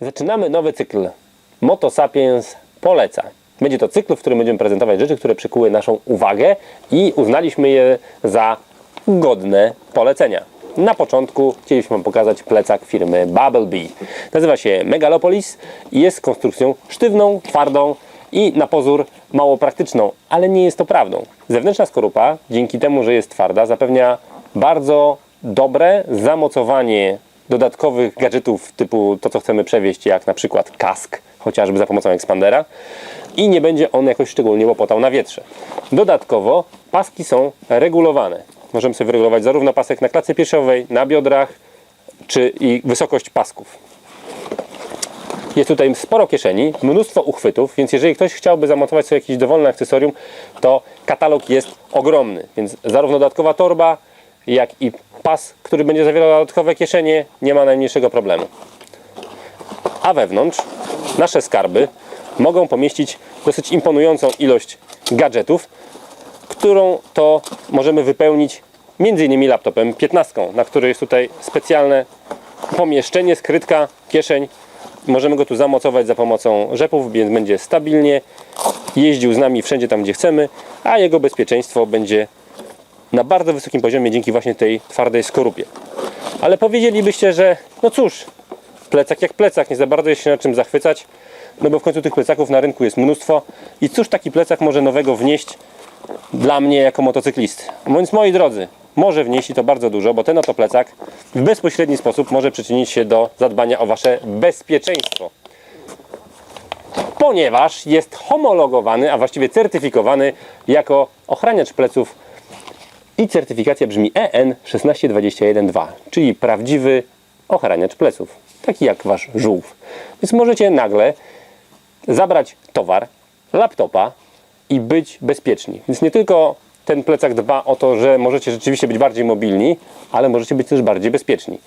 Zaczynamy nowy cykl. Moto Sapiens poleca. Będzie to cykl, w którym będziemy prezentować rzeczy, które przykuły naszą uwagę i uznaliśmy je za godne polecenia. Na początku chcieliśmy Wam pokazać plecak firmy Bubblebee. Nazywa się Megalopolis i jest konstrukcją sztywną, twardą i na pozór mało praktyczną, ale nie jest to prawdą. Zewnętrzna skorupa, dzięki temu, że jest twarda, zapewnia bardzo dobre zamocowanie dodatkowych gadżetów typu to, co chcemy przewieźć, jak na przykład kask, chociażby za pomocą ekspandera i nie będzie on jakoś szczególnie łopotał na wietrze. Dodatkowo paski są regulowane. Możemy sobie wyregulować zarówno pasek na klatce piersiowej, na biodrach, czy i wysokość pasków. Jest tutaj sporo kieszeni, mnóstwo uchwytów, więc jeżeli ktoś chciałby zamontować sobie jakieś dowolne akcesorium, to katalog jest ogromny. Więc zarówno dodatkowa torba, jak i pas, który będzie zawierał dodatkowe kieszenie, nie ma najmniejszego problemu. A wewnątrz nasze skarby mogą pomieścić dosyć imponującą ilość gadżetów, którą to możemy wypełnić m.in. laptopem 15, na który jest tutaj specjalne pomieszczenie, skrytka, kieszeń. Możemy go tu zamocować za pomocą rzepów, więc będzie stabilnie jeździł z nami wszędzie tam, gdzie chcemy, a jego bezpieczeństwo będzie na bardzo wysokim poziomie dzięki właśnie tej twardej skorupie. Ale powiedzielibyście, że no cóż, plecak jak plecak, nie za bardzo jest się na czym zachwycać, no bo w końcu tych plecaków na rynku jest mnóstwo i cóż taki plecak może nowego wnieść dla mnie jako motocyklisty. Więc moi drodzy, może wnieść i to bardzo dużo, bo ten oto plecak w bezpośredni sposób może przyczynić się do zadbania o Wasze bezpieczeństwo. Ponieważ jest homologowany, a właściwie certyfikowany jako ochraniacz pleców i certyfikacja brzmi E EN 16212, czyli prawdziwy ochraniacz pleców, taki jak Wasz żółw. Więc możecie nagle zabrać towar, laptopa i być bezpieczni. Więc nie tylko ten plecak dba o to, że możecie rzeczywiście być bardziej mobilni, ale możecie być też bardziej bezpieczni.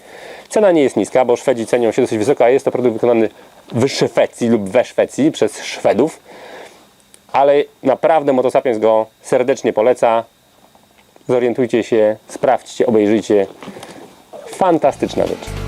Cena nie jest niska, bo Szwedzi cenią się dosyć wysoko, a jest to produkt wykonany w Szwecji lub we Szwecji przez Szwedów. Ale naprawdę Motosapiens go serdecznie poleca. Zorientujcie się, sprawdźcie, obejrzyjcie. Fantastyczna rzecz.